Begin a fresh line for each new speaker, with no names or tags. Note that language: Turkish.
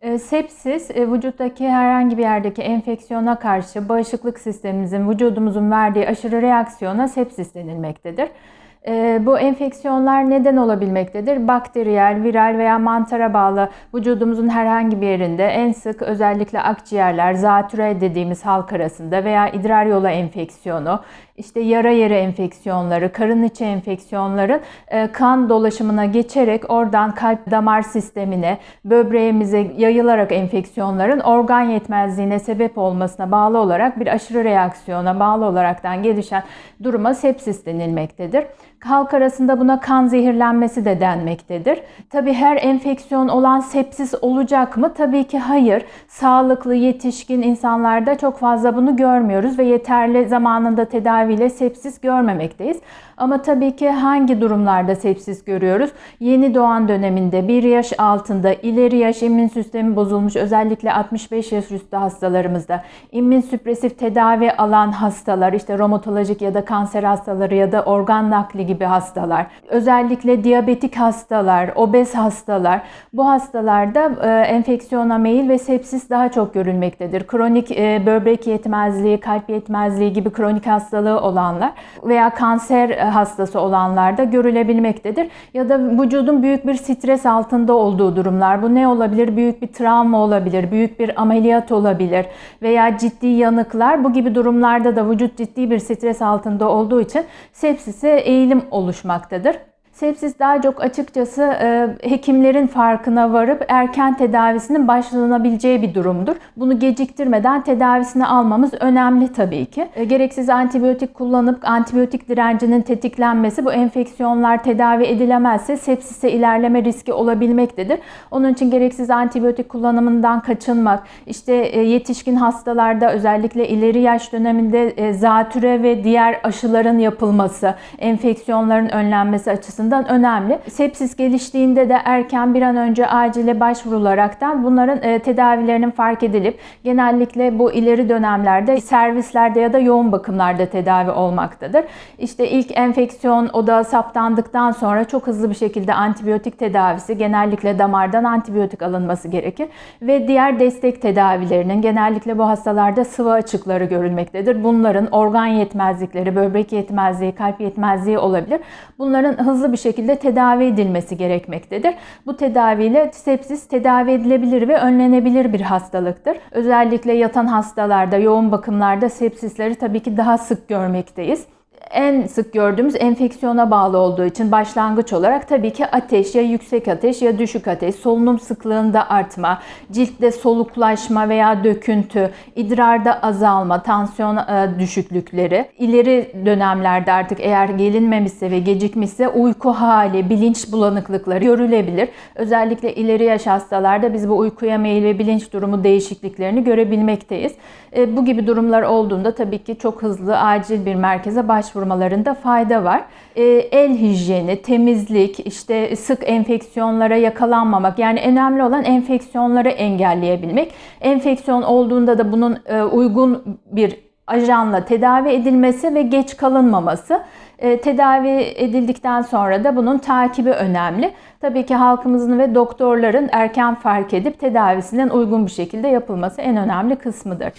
E, Sepsis, e, vücuttaki herhangi bir yerdeki enfeksiyona karşı bağışıklık sistemimizin, vücudumuzun verdiği aşırı reaksiyona sepsis denilmektedir. E, Bu enfeksiyonlar neden olabilmektedir? Bakteriyel, viral veya mantara bağlı vücudumuzun herhangi bir yerinde en sık özellikle akciğerler, zatüre dediğimiz halk arasında veya idrar yolu enfeksiyonu, işte yara yeri enfeksiyonları, karın içi enfeksiyonların e, kan dolaşımına geçerek oradan kalp damar sistemine, böbreğimize yayılarak enfeksiyonların organ yetmezliğine sebep olmasına bağlı olarak bir aşırı reaksiyona bağlı olaraktan gelişen duruma sepsis denilmektedir. Halk arasında buna kan zehirlenmesi de denmektedir. Tabii her enfeksiyon olan sepsis olacak mı? Tabii ki hayır. Sağlıklı, yetişkin insanlarda çok fazla bunu görmüyoruz ve yeterli zamanında tedaviyle sepsis görmemekteyiz. Ama tabii ki hangi durumlarda sepsis görüyoruz? Yeni doğan döneminde, bir yaş altında, ileri yaş immün sistemi bozulmuş, özellikle 65 yaş üstü hastalarımızda, immün süpresif tedavi alan hastalar, işte romatolojik ya da kanser hastaları ya da organ nakli gibi hastalar, özellikle diyabetik hastalar, obez hastalar, bu hastalarda e, enfeksiyona meyil ve sepsis daha çok görülmektedir. Kronik e, böbrek yetmezliği, kalp yetmezliği gibi kronik hastalığı olanlar veya kanser e, hastası olanlarda görülebilmektedir. Ya da vücudun büyük bir stres altında olduğu durumlar. Bu ne olabilir? Büyük bir travma olabilir, büyük bir ameliyat olabilir veya ciddi yanıklar. Bu gibi durumlarda da vücut ciddi bir stres altında olduğu için sepsise eğilim oluşmaktadır. Sepsis daha çok açıkçası e, hekimlerin farkına varıp erken tedavisinin başlanabileceği bir durumdur. Bunu geciktirmeden tedavisini almamız önemli tabii ki. E, gereksiz antibiyotik kullanıp antibiyotik direncinin tetiklenmesi bu enfeksiyonlar tedavi edilemezse sepsise ilerleme riski olabilmektedir. Onun için gereksiz antibiyotik kullanımından kaçınmak, işte e, yetişkin hastalarda özellikle ileri yaş döneminde zatüre ve diğer aşıların yapılması, enfeksiyonların önlenmesi açısından önemli. Sepsis geliştiğinde de erken bir an önce acile başvurularaktan bunların e, tedavilerinin fark edilip genellikle bu ileri dönemlerde servislerde ya da yoğun bakımlarda tedavi olmaktadır. İşte ilk enfeksiyon odağı saptandıktan sonra çok hızlı bir şekilde antibiyotik tedavisi genellikle damardan antibiyotik alınması gerekir ve diğer destek tedavilerinin genellikle bu hastalarda sıvı açıkları görülmektedir. Bunların organ yetmezlikleri, böbrek yetmezliği, kalp yetmezliği olabilir. Bunların hızlı bir şekilde tedavi edilmesi gerekmektedir. Bu tedaviyle sepsis tedavi edilebilir ve önlenebilir bir hastalıktır. Özellikle yatan hastalarda, yoğun bakımlarda sepsisleri tabii ki daha sık görmekteyiz en sık gördüğümüz enfeksiyona bağlı olduğu için başlangıç olarak tabii ki ateş ya yüksek ateş ya düşük ateş, solunum sıklığında artma, ciltte soluklaşma veya döküntü, idrarda azalma, tansiyon e, düşüklükleri, ileri dönemlerde artık eğer gelinmemişse ve gecikmişse uyku hali, bilinç bulanıklıkları görülebilir. Özellikle ileri yaş hastalarda biz bu uykuya meyil ve bilinç durumu değişikliklerini görebilmekteyiz. E, Bu gibi durumlar olduğunda tabii ki çok hızlı acil bir merkeze başvurmalarında fayda var. E, El hijyeni, temizlik, işte sık enfeksiyonlara yakalanmamak yani önemli olan enfeksiyonları engelleyebilmek. Enfeksiyon olduğunda da bunun e, uygun bir ajanla tedavi edilmesi ve geç kalınmaması. E, Tedavi edildikten sonra da bunun takibi önemli. Tabii ki halkımızın ve doktorların erken fark edip tedavisinin uygun bir şekilde yapılması en önemli kısmıdır.